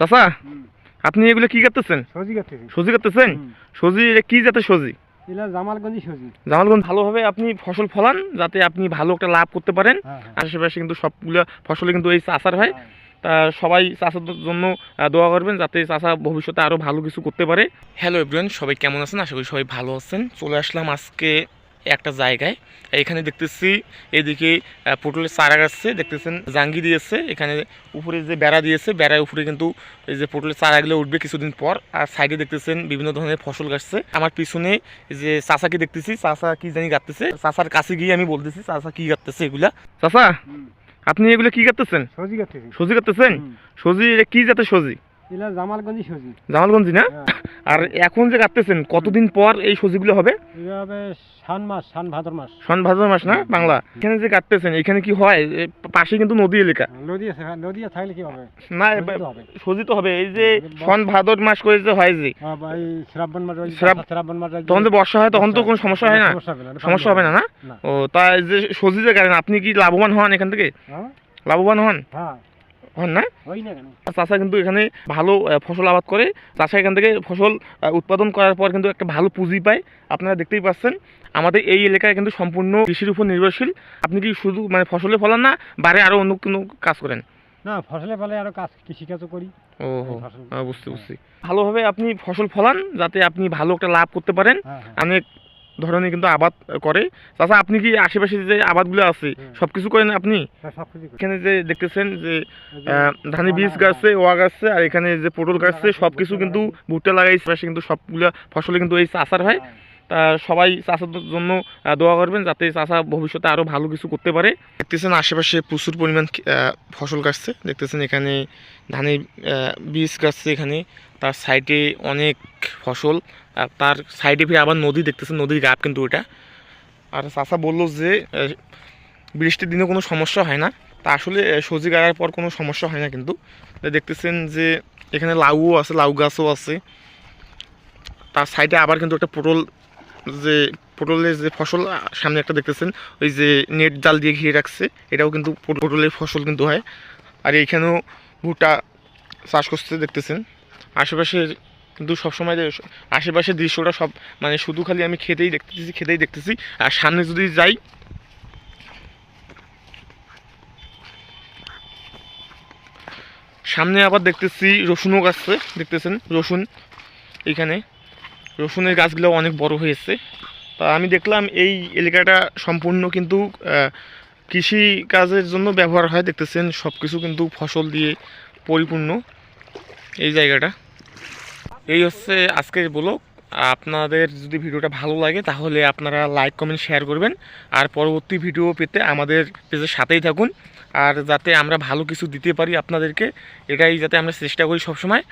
চাচা আপনি এগুলো কি করতেছেন সজি করতেছেন হুম। সজি এটা কি জাতের সজি? এলা জামালগঞ্জি সজি। জামালগঞ্জ ভালোভাবে আপনি ফসল ফলান যাতে আপনি ভালো একটা লাভ করতে পারেন। হ্যাঁ হ্যাঁ। আশেপাশে কিন্তু সবগুলো ফসলে কিন্তু এই চাষার হয়। হ্যাঁ। তা সবাই চাষার জন্য দোয়া করবেন যাতে চাষা ভবিষ্যতে আরও ভালো কিছু করতে পারে। হ্যালো এভরিওয়ান সবাই কেমন আছেন? আশা করি সবাই ভালো আছেন। চলে আসলাম আজকে একটা জায়গায়। এখানে দেখতেছি এদিকে পটলের চারা গাছছে দেখতেছেন জাঙ্গি দিয়েছে এখানে উপরে যে বেড়া দিয়েছে বেড়ার উপরে কিন্তু এই যে পটলের চারাগুলো উঠবে কিছুদিন পর। আর সাইডে দেখতেছেন বিভিন্ন ধরনের ফসল গাছছে। আমার পিছনে যে চাষাকে দেখতেছি চাষা কি জানি গাঁততেছে। চাষার কাছে গিয়ে আমি বলতেছি চাষা কি গাঁততেছে এগুলা। চাষা আপনি এগুলো কি করতেছেন সজি করতেছি সজি হুম। সজি এটা কি জাতের সজি জামালগঞ্জি না? হ্যাঁ। আর এখন যে কাটতেছেন কতদিন পর এই সজিগুলো হবে? এইভাবে শান মাস শান ভাদর মাস। সন ভাদ্র মাস না? বাংলা। এখানে যে কাটতেছেন এখানে কি হয়? পাশে কিন্তু নদী এলাকা। নদী আছে হ্যাঁ, নদী থাকলে কি হবে? না সজি তো হবে। হবে। এই যে সন ভাদর মাস করে যে হয় যে। হ্যাঁ, এই শ্রাবণ মাস শ্রাবণ মাস তখন যে বর্ষা হয় তখন তো কোনো সমস্যা হয় না? সমস্যা হবে না না না? না। ও তা এই যে সজি যে কাটেন আপনি কি লাভবান হন এখান থেকে? হ্যাঁ। লাভবান হন? হ্যাঁ। হন না? চাষা কিন্তু এখানে ভালো ফসল আবাদ করে। চাষা এখান থেকে ফসল উৎপাদন করার পর কিন্তু একটা ভালো পুঁজি পায়। আপনারা দেখতেই পাচ্ছেন আমাদের এই এলাকায় কিন্তু সম্পূর্ণ কৃষির উপর নির্ভরশীল। আপনি কি শুধু মানে ফসলে ফলান না বারে আরও অন্য কোনো কাজ করেন? না ফসলে ফলে আরও কাজ কৃষি কাজও করি। ও হো বুঝতে বুঝছি। ভালোভাবে আপনি ফসল ফলান যাতে আপনি ভালো একটা লাভ করতে পারেন। হ্যাঁ হ্যাঁ। অনেক ধরনের কিন্তু আবাদ করে। চাষা আপনি কি আশেপাশে যে আবাদগুলো আছে। সব কিছু করেন আপনি? হ্যাঁ, এখানে যে দেখতেছেন যে ধানি বীজ গাছে ওয়া গাছে আর এখানে যে পটল গাছে সব কিছু কিন্তু ভুট্টা লাগাইছে কিন্তু সবগুলো ফসলে কিন্তু এই চাষার হয় হ্যাঁ। তা সবাই চাষার জন্য দোয়া করবেন যাতে চাষা ভবিষ্যতে আরও ভালো কিছু করতে পারে। দেখতেছেন আশেপাশে প্রচুর পরিমাণ ফসল কাটছে। দেখতেছেন এখানে ধানের বীজ কাটছে এখানে। তার সাইডে অনেক ফসল। তার সাইডে ফিরে আবার নদী দেখতেছেন, নদীর গাপ কিন্তু ওটা আর চাষা বলল যে বৃষ্টির দিনে কোনো সমস্যা হয় না। তা আসলে সবজি গাড়ার পর কোনো সমস্যা হয় না কিন্তু। দেখতেছেন যে, এখানে লাউও আছে, লাউ গাছও আছে। তার সাইডে আবার কিন্তু একটা পটল যে পটলের যে ফসল সামনে একটা দেখতেছেন, ওই যে নেট জাল দিয়ে ঘিরে রাখছে, এটাও কিন্তু পটলের ফসল কিন্তু হয়। আর এইখানেও ভুট্টা চাষ করতে দেখতেছেন। আশেপাশে কিন্তু সবসময় যে আশেপাশের দৃশ্যটা সব মানে শুধু খালি আমি খেতেই দেখতেছি খেতেই দেখতেছি। আর সামনে যদি যাই, সামনে আবার দেখতেছি রসুনও গাছছে দেখতেছেন? রসুন এখানে রসুনের গাছগুলো অনেক বড় হয়েছে। তা আমি দেখলাম এই এলাকাটা সম্পূর্ণ কিন্তু কৃষি কাজের জন্য ব্যবহার হয়, দেখতেছেন সব কিছু কিন্তু ফসল দিয়ে পরিপূর্ণ এই জায়গাটা। এই হচ্ছে আজকের ব্লগ। আপনাদের যদি ভিডিওটা ভালো লাগে, তাহলে আপনারা লাইক, কমেন্ট, শেয়ার করবেন। আর পরবর্তী ভিডিও পেতে আমাদের পেজের সাথেই থাকুন। আর যাতে আমরা ভালো কিছু দিতে পারি আপনাদেরকে, এটাই যাতে আমরা চেষ্টা করি সবসময়।